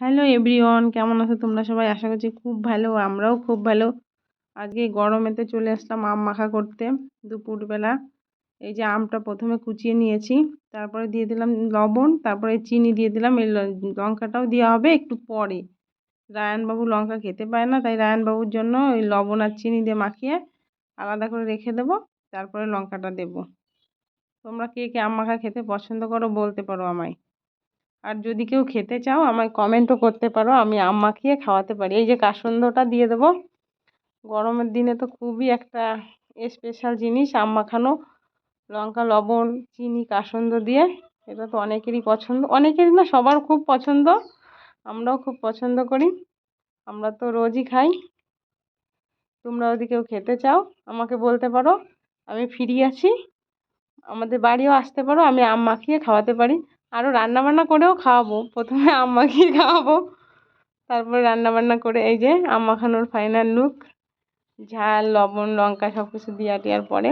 Hello everyone কেমন আছো তোমরা সবাই? আশা করছি খুব ভালো, আমরাও খুব ভালো। আজকে গরমেতে চলে আসলাম আম মাখা করতে দুপুরবেলা। এই যে আমটা প্রথমে কুচিয়ে নিয়েছি, তারপরে দিয়ে দিলাম লবণ, তারপরে চিনি দিয়ে দিলাম। এই লঙ্কাটাও দেওয়া হবে একটু পরে। রায়নবাবু লঙ্কা খেতে পায় না, তাই রায়নবাবুর জন্য ওই লবণ আর চিনি দিয়ে মাখিয়ে আলাদা করে রেখে দেবো, তারপরে লঙ্কাটা দেবো। তোমরা কে কে আম মাখা খেতে পছন্দ করো বলতে পারো আমায়। আর যদি কেউ খেতে চাও, আমায় কমেন্টও করতে পারো, আমি আম মাখিয়ে খাওয়াতে পারি। এই যে কাসুন্দটা দিয়ে দেবো। গরমের দিনে তো খুবই একটা স্পেশাল জিনিস আম মাখানো লঙ্কা, লবণ, চিনি, কাসুন্দ দিয়ে। এটা তো অনেকেরই পছন্দ। অনেকেরই না, সবার খুব পছন্দ। আমরাও খুব পছন্দ করি। আমরা তো রোজই খাই। তোমরা যদি কেউ খেতে চাও, আমাকে বলতে পারো। আমি ফ্রি আছি। আমাদের বাড়িও আসতে পারো। আমি আম মাখিয়ে খাওয়াতে পারি। আরও রান্নাবান্না করেও খাওয়াবো। প্রথমে আম মাখিয়ে খাওয়াবো। তারপরে রান্নাবান্না করে এই যে আম্মা খানোর ফাইনাল লুক ঝাল, লবণ, লঙ্কা সব কিছু দেওয়া টেয়ার পরে।